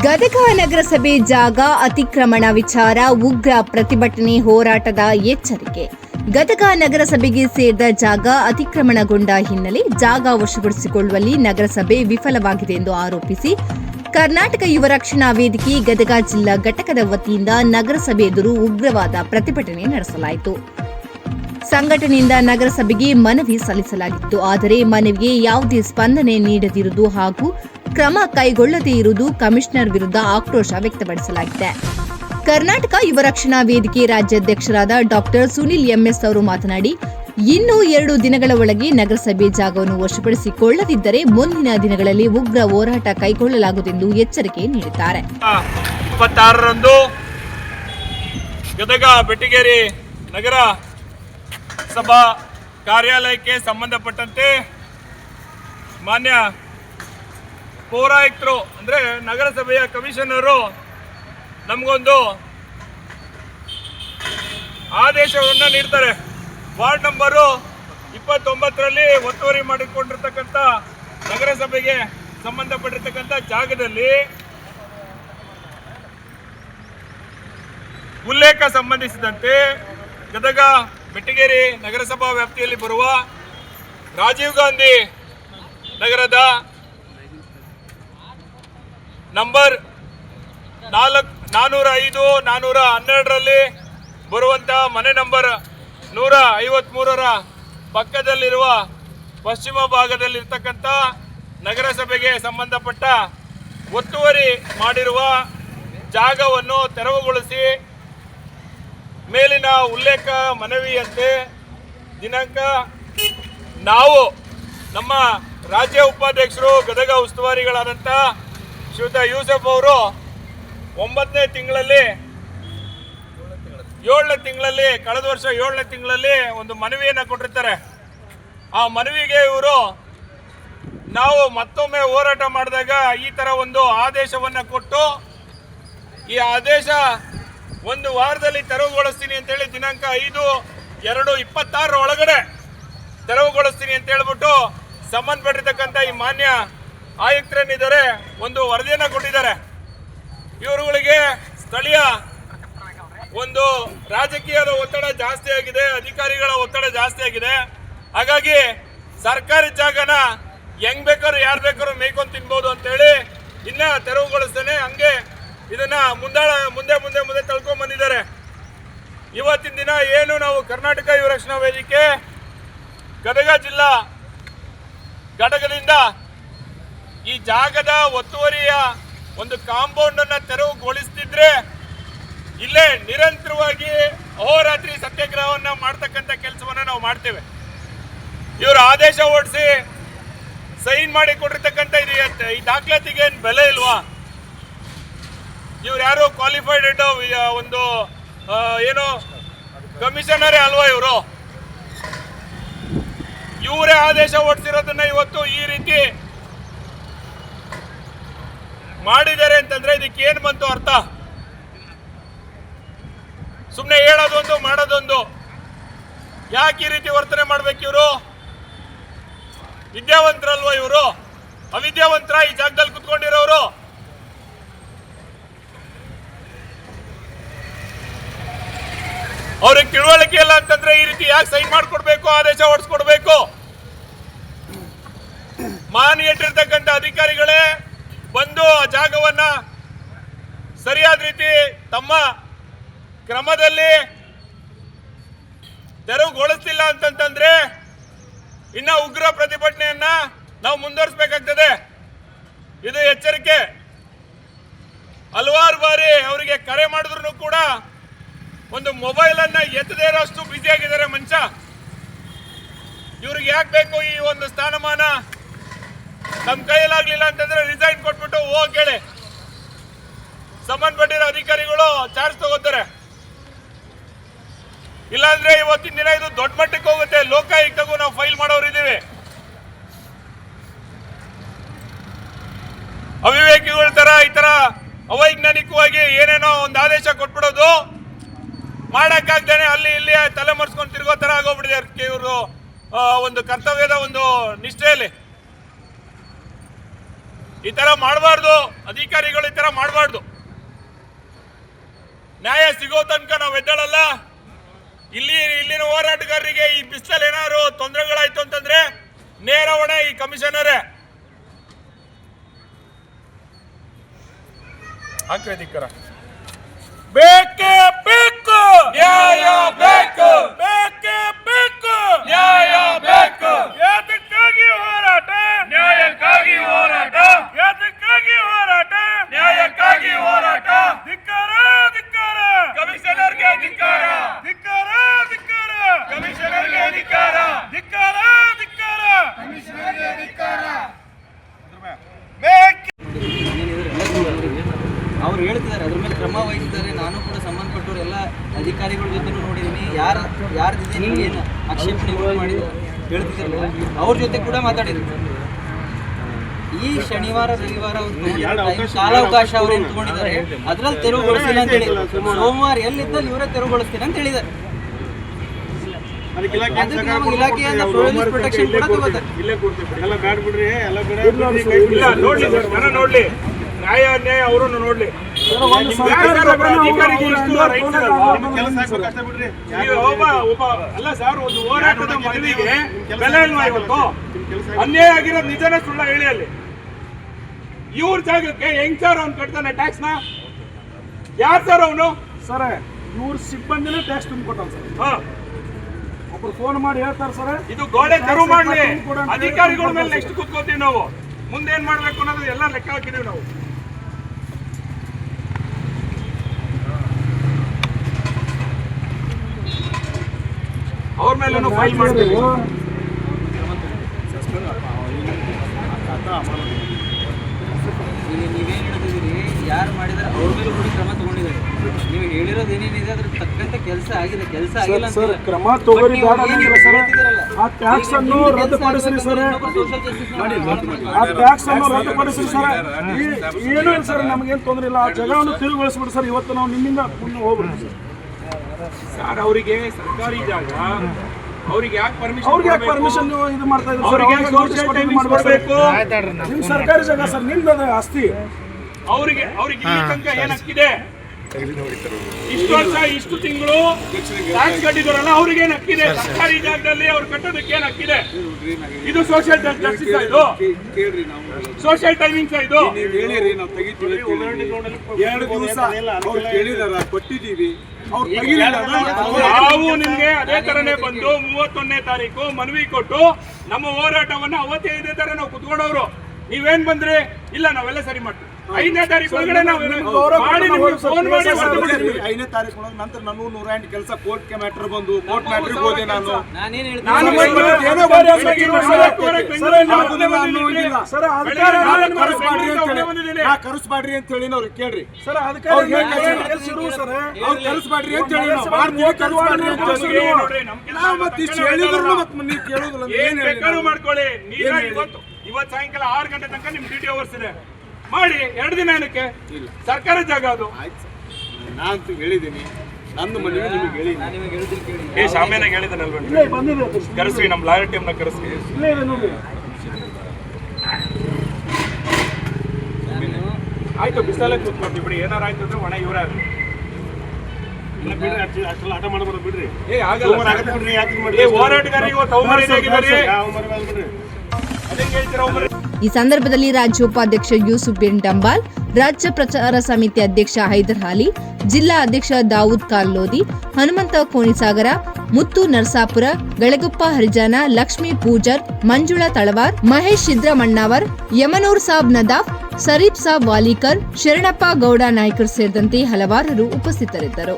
ಗದಗ ನಗರಸಭೆ ಜಾಗ ಅತಿಕ್ರಮಣ ವಿಚಾರ, ಉಗ್ರ ಪ್ರತಿಭಟನೆ ಹೋರಾಟದ ಎಚ್ಚರಿಕೆ. ಗದಗ ನಗರಸಭೆಗೆ ಸೇರಿದ ಜಾಗ ಅತಿಕ್ರಮಣಗೊಂಡ ಹಿನ್ನೆಲೆ ಜಾಗ ವಶಪಡಿಸಿಕೊಳ್ಳುವಲ್ಲಿ ನಗರಸಭೆ ವಿಫಲವಾಗಿದೆ ಎಂದು ಆರೋಪಿಸಿ, ಕರ್ನಾಟಕ ಯುವ ರಕ್ಷಣಾ ವೇದಿಕೆ ಗದಗ ಜಿಲ್ಲಾ ಘಟಕದ ವತಿಯಿಂದ ನಗರಸಭೆ ಎದುರು ಉಗ್ರವಾದ ಪ್ರತಿಭಟನೆ ನಡೆಸಲಾಯಿತು. ಸಂಘಟನೆಯಿಂದ ನಗರಸಭೆಗೆ ಮನವಿ ಸಲ್ಲಿಸಲಾಗಿತ್ತು. ಆದರೆ ಮನವಿಗೆ ಯಾವುದೇ ಸ್ಪಂದನೆ ನೀಡದಿರುವುದು ಹಾಗೂ ಕ್ರಮ ಕೈಗೊಳ್ಳದೇ ಇರುವುದು ಕಮಿಷನರ್ ವಿರುದ್ಧ ಆಕ್ರೋಶ ವ್ಯಕ್ತಪಡಿಸಲಾಗಿದೆ. ಕರ್ನಾಟಕ ಯುವ ರಕ್ಷಣಾ ವೇದಿಕೆ ರಾಜ್ಯಾಧ್ಯಕ್ಷರಾದ ಡಾಕ್ಟರ್ ಸುನಿಲ್ ಎಂಎಸ್ ಅವರು ಮಾತನಾಡಿ, ಇನ್ನೂ ಎರಡು ದಿನಗಳ ಒಳಗೆ ನಗರಸಭೆ ಜಾಗವನ್ನು ವಶಪಡಿಸಿಕೊಳ್ಳದಿದ್ದರೆ ಮುಂದಿನ ದಿನಗಳಲ್ಲಿ ಉಗ್ರ ಹೋರಾಟ ಕೈಗೊಳ್ಳಲಾಗುವುದೆಂದು ಎಚ್ಚರಿಕೆ ನೀಡಿದ್ದಾರೆ. ಗದಗ ನಗರ ಸಭಾ ಕಾರ್ಯಾಲಯಕ್ಕೆ ಸಂಬಂಧಪಟ್ಟಂತೆ ಮಾನ್ಯ ಪೌರಾಯುಕ್ತರು, ಅಂದರೆ ನಗರಸಭೆಯ ಕಮಿಷನರು, ನಮಗೊಂದು ಆದೇಶವನ್ನು ನೀಡ್ತಾರೆ. ವಾರ್ಡ್ ನಂಬರು ಇಪ್ಪತ್ತೊಂಬತ್ತರಲ್ಲಿ ಒತ್ತುವರಿ ಮಾಡಿಕೊಂಡಿರ್ತಕ್ಕಂಥ ನಗರಸಭೆಗೆ ಸಂಬಂಧಪಟ್ಟಿರ್ತಕ್ಕಂಥ ಜಾಗದಲ್ಲಿ ಉಲ್ಲೇಖ ಸಂಬಂಧಿಸಿದಂತೆ ಗದಗ, ಬೆಟ್ಟಿಗೇರಿ ನಗರಸಭಾ ವ್ಯಾಪ್ತಿಯಲ್ಲಿ ಬರುವ ರಾಜೀವ್ ಗಾಂಧಿ ನಗರದ ನಂಬರ್ ನಾಲ್ಕು ನಾನ್ನೂರ ಐದು ನಾನ್ನೂರ ಹನ್ನೆರಡರಲ್ಲಿ ಬರುವಂಥ ಮನೆ ನಂಬರ್ ನೂರ ಐವತ್ತ್ಮೂರರ ಪಕ್ಕದಲ್ಲಿರುವ ಪಶ್ಚಿಮ ಭಾಗದಲ್ಲಿರ್ತಕ್ಕಂಥ ನಗರಸಭೆಗೆ ಸಂಬಂಧಪಟ್ಟ ಒತ್ತುವರಿ ಮಾಡಿರುವ ಜಾಗವನ್ನು ತೆರವುಗೊಳಿಸಿ ಮೇಲಿನ ಉಲ್ಲೇಖ ಮನವಿಯಂತೆ ದಿನಾಂಕ ನಾವು ನಮ್ಮ ರಾಜ್ಯ ಉಪಾಧ್ಯಕ್ಷರು ಗದಗ ಉಸ್ತುವಾರಿಗಳಾದಂಥ ಶ್ರೀಯುತ ಯೂಸಫ್ ಅವರು ಒಂಬತ್ತನೇ ತಿಂಗಳಲ್ಲಿ ಏಳನೇ ತಿಂಗಳಲ್ಲಿ, ಕಳೆದ ವರ್ಷ ಏಳನೇ ತಿಂಗಳಲ್ಲಿ ಒಂದು ಮನವಿಯನ್ನು ಕೊಟ್ಟಿರ್ತಾರೆ. ಆ ಮನವಿಗೆ ಇವರು ನಾವು ಮತ್ತೊಮ್ಮೆ ಹೋರಾಟ ಮಾಡಿದಾಗ ಈ ಥರ ಒಂದು ಆದೇಶವನ್ನು ಕೊಟ್ಟು, ಈ ಆದೇಶ ಒಂದು ವಾರದಲ್ಲಿ ತೆರವುಗೊಳಿಸ್ತೀನಿ ಅಂತೇಳಿ ದಿನಾಂಕ ಐದು ಎರಡು ಇಪ್ಪತ್ತಾರರ ಒಳಗಡೆ ತೆರವುಗೊಳಿಸ್ತೀನಿ ಅಂತ ಹೇಳ್ಬಿಟ್ಟು ಸಂಬಂಧಪಟ್ಟಿರ್ತಕ್ಕಂಥ ಈ ಮಾನ್ಯ ಆಯುಕ್ತರೇನಿದ್ದಾರೆ ಒಂದು ವರದಿಯನ್ನು ಕೊಟ್ಟಿದ್ದಾರೆ. ಇವರುಗಳಿಗೆ ಸ್ಥಳೀಯ ಒಂದು ರಾಜಕೀಯದ ಒತ್ತಡ ಜಾಸ್ತಿ ಆಗಿದೆ, ಅಧಿಕಾರಿಗಳ ಒತ್ತಡ ಜಾಸ್ತಿ ಆಗಿದೆ. ಹಾಗಾಗಿ ಸರ್ಕಾರಿ ಜಾಗನ ಹೆಂಗ್ ಬೇಕಾದ್ರು, ಯಾರು ಬೇಕಾದ್ರು ಮೇಯ್ಕೊಂಡು ತಿನ್ಬೋದು ಅಂತೇಳಿ ಇನ್ನ ತೆರವುಗೊಳಿಸ್ತೇನೆ. ಹಂಗೆ ಇದನ್ನ ಮುಂದಾಳ, ಮುಂದೆ ಮುಂದೆ ಮುಂದೆ ತಳ್ಕೊಂಡ್ ಬಂದಿದ್ದಾರೆ. ಇವತ್ತಿನ ದಿನ ಏನು ನಾವು ಕರ್ನಾಟಕ ಯುವ ರಕ್ಷಣಾ ವೇದಿಕೆ, ಗದಗ ಜಿಲ್ಲಾ ಘಟಕದಿಂದ ಈ ಜಾಗದ ಒತ್ತುವರಿಯ ಒಂದು ಕಾಂಪೌಂಡ್ ಅನ್ನ ತೆರವುಗೊಳಿಸ್ತಿದ್ರೆ ಇಲ್ಲೇ ನಿರಂತರವಾಗಿ ಅಹೋರಾತ್ರಿ ಸತ್ಯಾಗ್ರಹವನ್ನ ಮಾಡ್ತಕ್ಕಂಥ ಕೆಲಸವನ್ನ ನಾವು ಮಾಡ್ತೇವೆ. ಇವರು ಆದೇಶ ಓಡಿಸಿ ಸೈನ್ ಮಾಡಿ ಕೊಟ್ಟಿರ್ತಕ್ಕಂಥ ಇದು ಈ ದಾಖಲಾತಿಗೆ ಏನು ಬೆಲೆ ಇಲ್ವಾ? ಇವ್ರು ಯಾರು ಕ್ವಾಲಿಫೈಡ್ ಒಂದು ಏನು ಕಮಿಷನರೇ ಅಲ್ವಾ ಇವರು? ಇವರೇ ಆದೇಶ ಓಡಿಸಿರೋದನ್ನ ಇವತ್ತು ಈ ರೀತಿ ಮಾಡಿದ್ದಾರೆ ಅಂತಂದ್ರೆ ಇದಕ್ಕೆ ಏನು ಬಂತು ಅರ್ಥ? ಸುಮ್ಮನೆ ಹೇಳೋದೊಂದು, ಮಾಡೋದೊಂದು. ಯಾಕೆ ಈ ರೀತಿ ವರ್ತನೆ ಮಾಡ್ಬೇಕು ಇವರು? ವಿದ್ಯಾವಂತರಲ್ವ ಇವರು? ಅವಿದ್ಯಾವಂತರ ಈ ಜಾಗದಲ್ಲಿ ಕುತ್ಕೊಂಡಿರೋರು? ಅವ್ರಿಗೆ ತಿಳುವಳಿಕೆ ಇಲ್ಲ ಅಂತಂದ್ರೆ ಈ ರೀತಿ ಯಾಕೆ ಸೈನ್ ಮಾಡ್ಕೊಡ್ಬೇಕು, ಆದೇಶ ಹೊಡ್ಸ್ಕೊಡ್ಬೇಕು? ಮಾನಿಯಟ್ಟಿರ್ತಕ್ಕಂಥ ಅಧಿಕಾರಿಗಳೇ ಬಂದು ಆ ಜಾಗವನ್ನ ಸರಿಯಾದ ರೀತಿ ತಮ್ಮ ಕ್ರಮದಲ್ಲಿ ತೆರವುಗೊಳಿಸಿಲ್ಲ ಅಂತಂತಂದ್ರೆ ಇನ್ನ ಉಗ್ರ ಪ್ರತಿಭಟನೆಯನ್ನ ನಾವು ಮುಂದುವರಿಸಬೇಕಾಗ್ತದೆ. ಇದು ಎಚ್ಚರಿಕೆ. ಹಲವಾರು ಬಾರಿ ಅವರಿಗೆ ಕರೆ ಮಾಡಿದ್ರು ಕೂಡ ಒಂದು ಮೊಬೈಲ್ ಅನ್ನ ಎತ್ತದೇ ಇರೋಷ್ಟು ಬ್ಯುಸಿ ಆಗಿದ್ದಾರೆ ಮನುಷ್ಯ. ಇವ್ರಿಗೆ ಯಾಕೆ ಬೇಕು ಈ ಒಂದು ಸ್ಥಾನಮಾನ? ನಮ್ಮ ಕೈಯಲ್ಲಾಗ್ಲಿಲ್ಲ ಅಂತಂದ್ರೆ ರಿಸೈನ್ ಕೊಟ್ಬಿಟ್ಟು ಹೋಗಿ ಕೇಳಿ. ಸಂಬಂಧಪಟ್ಟಿರೋ ಅಧಿಕಾರಿಗಳು ಚಾರ್ಜ್ ತಗೋತಾರೆ. ಇಲ್ಲಾಂದ್ರೆ ಇವತ್ತಿನ ದಿನ ಇದು ದೊಡ್ಡ ಮಟ್ಟಕ್ಕೆ ಹೋಗುತ್ತೆ. ಲೋಕಾಯುಕ್ತಗೂ ನಾವು ಫೈಲ್ ಮಾಡೋರು ಇದೀವಿ. ಅವಿವೇಕಿಗಳ ತರ ಈ ತರ ಅವೈಜ್ಞಾನಿಕವಾಗಿ ಏನೇನೋ ಒಂದು ಆದೇಶ ಕೊಟ್ಬಿಡೋದು. ಮಾಡಕ್ಕಾಗ್ದೇನೆ ಅಲ್ಲಿ ಇಲ್ಲಿ ತಲೆ ಮರೆಸ್ಕೊಂಡು ತಿರ್ಗೋ ತರ ಆಗೋಗ್ಬಿಟ್ಟಿದೆ ಇವರು ಒಂದು ಕರ್ತವ್ಯದ ಒಂದು ನಿಷ್ಠೆಯಲ್ಲಿ. ಈ ತರ ಮಾಡಬಾರ್ದು. ಅಧಿಕಾರಿಗಳು ಈ ತರ ಮಾಡಬಾರ್ದು. ನ್ಯಾಯ ಸಿಗೋ ತನಕ ನಾವು ಎದ್ದಳಲ್ಲ. ಇಲ್ಲಿ, ಇಲ್ಲಿನ ಹೋರಾಟಗಾರರಿಗೆ ಈ ಬಿಸಿಲಲ್ಲಿ ಏನಾದ್ರು ತೊಂದರೆಗಳಾಯ್ತು ಅಂತಂದ್ರೆ ನೇರ ಹೊಣೆ ಈ ಕಮಿಷನರೇ. ಬೇಕೇ ಬೇಕು ನ್ಯಾಯ ಬೇಕು ಬೇಕೇ ಬೇಕು ನ್ಯಾಯ ಬೇಕು ಯಾತಕ್ಕಾಗಿ ಹೋರಾಟ ನ್ಯಾಯಕ್ಕಾಗಿ ಹೋರಾಟ ಯಾತಕ್ಕಾಗಿ ಹೋರಾಟ ನ್ಯಾಯಕ್ಕಾಗಿ ಹೋರಾಟ ಧಿಕ್ಕಾರ ಧಿಕ್ಕಾರ ಕಮಿಷನರ್ಗೆ ಧಿಕ್ಕಾರ ಧಿಕ್ಕಾರ ಧಿಕ್ಕಾರ ಕಮಿಷನರ್ಗೆ ಧಿಕ್ಕಾರ ಧಿಕ್ಕಾರ ಧಿಕ್ಕಾರ ಕಮಿಷನರ್ಗೆ ಧಿಕ್ಕಾರ ಬೇಕೇ ಅವ್ರು ಹೇಳ್ತಿದ್ದಾರೆ ಅದ್ರ ಮೇಲೆ ಕ್ರಮ ವಹಿಸಿದ್ದಾರೆ ನಾನು ಕೂಡ ಸಂಬಂಧಪಟ್ಟವ್ರು ಎಲ್ಲ ಅಧಿಕಾರಿಗಳ ಜೊತೆ ನೋಡಿದ್ದೀನಿ ಯಾರ ಯಾರ ಜೊತೆ ಏನು ಆಕ್ಷೇಪಣೆಗಳು ಮಾಡಿದ್ರು? ಹೇಳ್ತಿದ್ದಾರಲ್ಲ. ಅವ್ರ ಜೊತೆ ಕೂಡ ಮಾತಾಡಿದ್ರು. ಈ ಶನಿವಾರ ರವಿವಾರ ಕಾಲಾವಕಾಶ ಅವ್ರು ಏನು ತಗೊಂಡಿದ್ದಾರೆ ಅದ್ರಲ್ಲಿ ತೆರವುಗೊಳಿಸಿಲ್ಲ ಅಂತ ಹೇಳಿ ಸೋಮವಾರ ಎಲ್ಲಿದ್ದಲ್ಲಿ ಇವರೇ ತೆರವುಗೊಳಿಸ್ತೀನಿ ಅಂತ ಹೇಳಿದ್ದಾರೆ. ಇಲಾಖೆಯಿಂದ ಪೊಲೀಸ್ ಪ್ರೊಟೆಕ್ಷನ್ ಕೂಡ ತಗೋತಾರೆ ನ್ಯಾಯ ಅನ್ಯಾಯ ಅವರನ್ನು ನೋಡ್ಲಿ. ಒಬ್ಬ ಒಬ್ಬ ಒಬ್ಬ ಅಲ್ಲ ಸರ್ ಒಂದು ಹೋರಾಟದ ಮನವಿಗೆ ಬೆಲೆ ಇಲ್ವಾ ಇವತ್ತು? ಅನ್ಯಾಯ ಆಗಿರೋ ನಿಜನ ಸುಳ್ಳ ಹೇಳಿ ಅಲ್ಲಿ. ಇವ್ರ ಜಾಗಕ್ಕೆ ಹೆಂಗ್ ಸರ್ ಅವ್ನು ಕಟ್ತಾನೆ ಟ್ಯಾಕ್ಸ್ನ? ಯಾರ್ ಸರ್ ಅವನು? ಸರ್ ಇವ್ರ ಸಿಬ್ಬಂದಿನೇ ಟ್ಯಾಕ್ಸ್ ತುಂಬ ಸರ್. ಹಾ. ಒಬ್ರು ಫೋನ್ ಮಾಡಿ ಹೇಳ್ತಾರೆ ಸರ್. ಇದು ಗೋಡೆ ತೆರವು ಮಾಡ್ಲಿ. ಅಧಿಕಾರಿಗಳ ಮೇಲೆ ನೆಕ್ಸ್ಟ್ ಕೂತ್ಕೋತೀವಿ ನಾವು. ಮುಂದೆ ಏನ್ ಮಾಡ್ಬೇಕು ಅನ್ನೋದು ಎಲ್ಲ ಲೆಕ್ಕ ಹಾಕಿದೀವಿ ನಾವು. ಅವ್ರ ಮೇಲೆ ಫೈಲ್ ಮಾಡ್ತೀವಿ. ನೀವೇನು ಹೇಳ್ತಿದ್ದೀರಿ? ಯಾರು ಮಾಡಿದಾರೆ ಅವ್ರ ಮೇಲೆ ಕೂಡ ಕ್ರಮ ತಗೊಂಡಿದ್ದಾರೆ. ನೀವು ಹೇಳಿರೋದು ಏನೇನಿದೆ ಅದ್ರ ತಕ್ಕಂತೆ ಕೆಲಸ ಆಗಿದೆ. ಕೆಲಸ ಆಗಿಲ್ಲ ಸರ್ ಇಲ್ಲ. ಕ್ರಮ ತಗೋರಿ ಆ ಟ್ಯಾಕ್ಸ್ ಅನ್ನು ರದ್ದು ಕೆಲಸ ಪಡಿಸ್ರಿ ಸರ್. ಆ ಟ್ಯಾಕ್ಸ್ ಅನ್ನು ರದ್ದು ಪಡಿಸ್ರಿ ಸರ್. ಏನು ಸರ್ ನಮಗೇನು ತೊಂದರೆ ಇಲ್ಲ. ಆ ಜಗವನ್ನು ತಿರುಗಿಗೊಳಿಸ್ಬಿಡಿ ಸರ್. ಇವತ್ತು ನಾವು ನಿಮ್ಮಿಂದ ಮುಂದೆ ಹೋಗ್ಬಿಡ್ತೀವಿ. ಸರ್ ಸರ್ ಅವರಿಗೆ ಸರ್ಕಾರಿ ಜಾಗ ಅವ್ರಿಗೆ ಯಾಕೆ ಪರ್ಮಿಷನ್ ಅವ್ರಿಗೆ ಯಾಕೆ ಪರ್ಮಿಷನ್ ಇದು ಮಾಡ್ತಾ ಇದ್ರು ಅವ್ರಿಗೆ ಸೋಷಿಯಲ್ notice ಟೈಮಿಂಗ್ ಮಾಡ್ಬೇಕು. ನಿಮ್ಮ ಸರ್ಕಾರಿ ಜಾಗ ಸರ್ ನಿಮ್ದು ಅದು ಆಸ್ತಿ. ಅವರಿಗೆ ಅವ್ರಿಗೆ ಈ ತನಕ ಏನ್ ಹಕ್ಕಿದೆ ಇಷ್ಟು ವರ್ಷ ಇಷ್ಟು ತಿಂಗಳು ಟ್ಯಾಕ್ಸ್ ಕಟ್ಟಿದಾರಲ್ಲ ಅವ್ರಿಗೆ ಏನಕ್ಕಿದೆ ಹಕ್ಕಿದೆ ಸರ್ಕಾರಿ ಜಾಗದಲ್ಲಿ ಅವ್ರು ಕಟ್ಟೋದಕ್ಕೆ ಏನಕ್ಕಿದೆ ಹಕ್ಕಿದೆ ಇದು? ಸೋಷಿಯಲ್ ಜಸ್ಟಿಸ್ ಇದು ಸೋಷಿಯಲ್ ಟೈಮಿಂಗ್ಸ್ ಇದು? ಹೇಳಿರಿ ನಾವು ತೆಗಿತೀವಿ ಎರಡು ದಿವಸ ಕೊಟ್ಟಿದ್ದೀವಿ. ತೆಗಿಲಿಲ್ಲ ನಾವು ನಿಮ್ಗೆ ಅದೇ ತರನೇ ಬಂದು ಮೂವತ್ತೊಂದನೇ ತಾರೀಕು ಮನವಿ ಕೊಟ್ಟು ನಮ್ಮ ಹೋರಾಟವನ್ನ ಅವತ್ತೇ ಇದೇ ತರ ನಾವು ಕುತ್ಕೊಂಡವ್ರು. ನೀವೇನ್ ಬಂದ್ರಿ? ಇಲ್ಲ ನಾವೆಲ್ಲ ಸರಿ ಮಾಡ್ತೀವಿ. ಐದನೇ ತಾರೀಕು ಒಳಗಡೆ ನಾವು ಮಾಡಿ ನಿಮ್ಗೆ ಫೋನ್ ಮಾಡಿ ಬಿಡ್ತೀವಿ. ಐದನೇ ತಾರೀಕು ಒಳಗೆ ನಂತರ ನಾನು ನೂರ ಎಂಟು ಕೆಲಸ ಕೋರ್ಟ್ಗೆ ಮ್ಯಾಟರ್ ಬಂದು ಕೋರ್ಟ್ ಮ್ಯಾಟರ್ ಹೋದೆ ನಾನು. ನಾನೇನ್ ಏನೋ ಸರ್, ಬಂದಿದ್ದೀನಿ. ಇಲ್ಲ. ಸರ್, ಬೆಳಿಗ್ಗೆ ನಾನು ಅಂತ ಬೆಂಗಳೂರಿಗೆ ಹೇಳಿ ಬಂದಿದ್ದೀನಿ. ನಾ ಕರೆಸ್ಬಾಡ್ರಿ ಅಂತ ಹೇಳಿ ಅವ್ರಿಗೆ ಕೇಳ್ರಿ. ಸರ್ ಅವ್ರು ಕರೆಸ್ಬಾಡ್ರಿ ಅಂತ ಹೇಳಿ ನಾವು. ಮಾಡ್ತೀವಿ ಕರೆಸ್ಬಾಡ್ರಿ ಅಂತ ಹೇಳಿ. ನಾವು ಮತ್ತೆ ಇಷ್ಟು ಹೇಳಿದ್ರು ಮತ್ತೆ ನೀವು ಕೇಳೋದಿಲ್ಲ ಅಂದ್ರೆ ಏನ್ ಏನ್ ಬೇಕಾದ್ರೂ ನಾವು? ಮಾಡ್ಕೊಳ್ಳಿ ನೀರ ಇವತ್ತು ಇವತ್ತು ಸಾಯಂಕಾಲ ಆರು ಗಂಟೆ ತನಕ ನಿಮ್ ಡ್ಯೂಟಿ ಓವರ್ಸ್ ಇದೆ. ಮಾಡಿ ಎರಡು ದಿನ ಏನಕ್ಕೆ? ಸರ್ಕಾರ ಜಾಗ ಅದು. ನಾನು ಸರ್. ನಾನಂತೂ ಹೇಳಿದ್ದೀನಿ. ನಂದು ಮನೆಗೆ ನಿಮಗೆ ಹೇಳಿ. ನಾನು ನಿಮಗೆ ಹೇಳ್ತೀನಿ ಕೇಳಿ. ಏ ಶಾಮ್ಯಾನ ಹೇಳಿದನಲ್ವ ಕರೆಸ್ವಿ ಬಂದಿದೆ ಅದು. ಕರೆಸ್ರಿ ನಮ್ ಲಾಯರ್ ಟೀಮ್ ಕರೆಸ್ವಿ ಇಲ್ಲೇ ಇದೆ ನೋಡಿ. ನಾನು ಆಯ್ತು ಬಿಸಿಲಲ್ಲೇ ಕೂತ್ಕೊಂಡು ಬಿಡಿ. ಏನಾರು ಆಯ್ತು ಅಂದ್ರೆ ಒಣ ಇವರ ಹೋರಾಟಗಾರ ಆಟ ಮಾಡ್ಬೋದು ಬಿಡ್ರಿ. ಏ ಆಗಲ್ಲ. ಏ ಹೋರಾಟಗಾರರಿಗೆ ಇವತ್ತು ಅವಮಾನ ಆಗಿದ್ದಾರೆ ಅದೇ ಹೇಳ್ತೀರಾ ಒಬ್ಬರು ಈ ಸಂದರ್ಭದಲ್ಲಿ ರಾಜ್ಯ ಉಪಾಧ್ಯಕ್ಷ ಯೂಸುಫ್ ಬಿನ್ ಡಂಬಾಲ್, ರಾಜ್ಯ ಪ್ರಚಾರ ಸಮಿತಿ ಅಧ್ಯಕ್ಷ ಹೈದರ್ ಹಾಲಿ ಜಿಲ್ಲಾ ಅಧ್ಯಕ್ಷ ದಾವೂದ್ ಕಾಲ್ಲೋದಿ ಹನುಮಂತ ಕೋಣಿಸಾಗರ, ಮುತ್ತು ನರಸಾಪುರ, ಗಳಗುಪ್ಪ ಹರಿಜಾನ, ಲಕ್ಷ್ಮೀ ಪೂಜರ್, ಮಂಜುಳಾ ತಳವಾರ್, ಮಹೇಶ್ ಸಿದ್ರಮಣ್ಣಾವರ್ ಯಮನೂರ್ ಸಾಬ್ ನದಾಫ್, ಸರೀಫ್ ಸಾಬ್ ವಾಲಿಕರ್, ಶರಣಪ್ಪ ಗೌಡ ನಾಯ್ಕರ್ ಸೇರಿದಂತೆ ಹಲವಾರರು ಉಪಸ್ಥಿತರಿದ್ದರು.